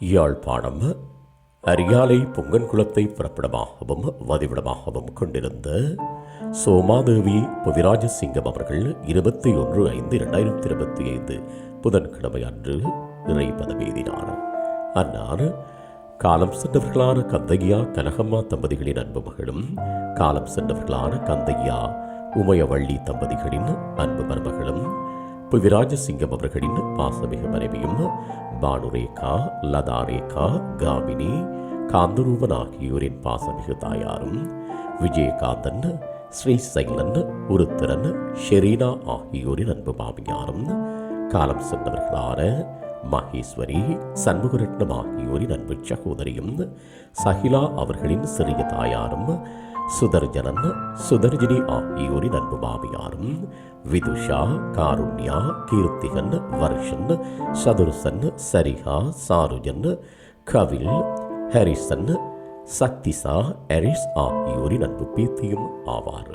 யாழ்ப்பாணம் அரியாலை பொங்கன் குளத்தை பிறப்பிடமாகவும் வதிவிடமாகவும் கொண்டிருந்த சோமாதேவி புவிராஜ சிங்கம் அவர்கள் இருபத்தி ஒன்று ஐந்து இரண்டாயிரத்தி இருபத்தி ஐந்து புதன்கிழமை அன்று இறை பதவியேறினார் அன்னார் காலம் சென்றவர்களான கந்தையா கனகம்மா தம்பதிகளின் அன்பு மகளும் காலம் சென்றவர்களான கந்தையா உமையவள்ளி தம்பதிகளின் அன்பு மருமகளும் புவிராஜசிங்கம் அவர்களின் பாசமிகு மனைவியும் பானுரேகா லதாரேகா காமினி காந்தரூபன் ஆகியோரின் பாசமிகு தாயாரும் விஜயகாந்தன் ஸ்ரீசைலன் உருத்திரன் ஷெரீனா ஆகியோரின் அன்பு மாமியாரும் காலம் சென்றவர்களான மகேஸ்வரி சண்முகரட்னம் ஆகியோரின் அன்பு சகோதரியும் சகிலா அவர்களின் சிறிய தாயாரும் சுதர்ஜனன் சுதர்ஜினி ஆகியோரின் அன்பு மாமியாரும் விதுஷா காருண்யா கீர்த்திகன் வர்ஷன் சதுர்சன் சரிகா சாருஜன் கவில் ஹரிசன் சக்திசா எரிஸ் ஆகியோரின் அன்பு பேத்தியும் ஆவார்.